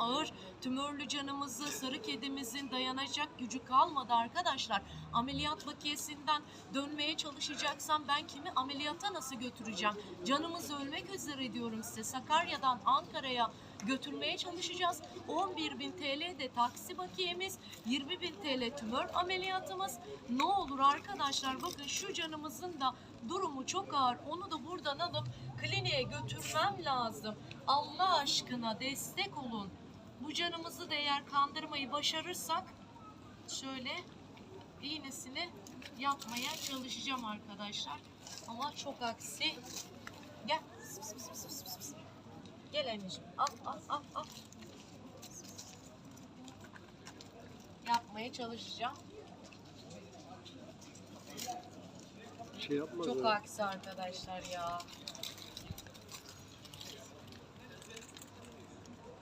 ağır tümörlü canımızı, sarı kedimizin dayanacak gücü kalmadı arkadaşlar. Ameliyat vakiyesinden dönmeye çalışacaksam ben kimi ameliyata nasıl götüreceğim? Canımız ölmek üzere diyorum size. Sakarya'dan Ankara'ya götürmeye çalışacağız. 11.000 TL de taksi bakiyemiz, 20.000 TL tümör ameliyatımız. Ne olur arkadaşlar bakın şu canımızın da durumu çok ağır. Onu da buradan alıp kliniğe götürmem lazım. Allah aşkına destek olun. Bu canımızı da eğer kandırmayı başarırsak şöyle iğnesini yapmaya çalışacağım arkadaşlar. Ama çok aksi. Gel. Gel anneciğim. Al al al al. Yapmaya çalışacağım. Şey yapmaz Çok aksi arkadaşlar ya.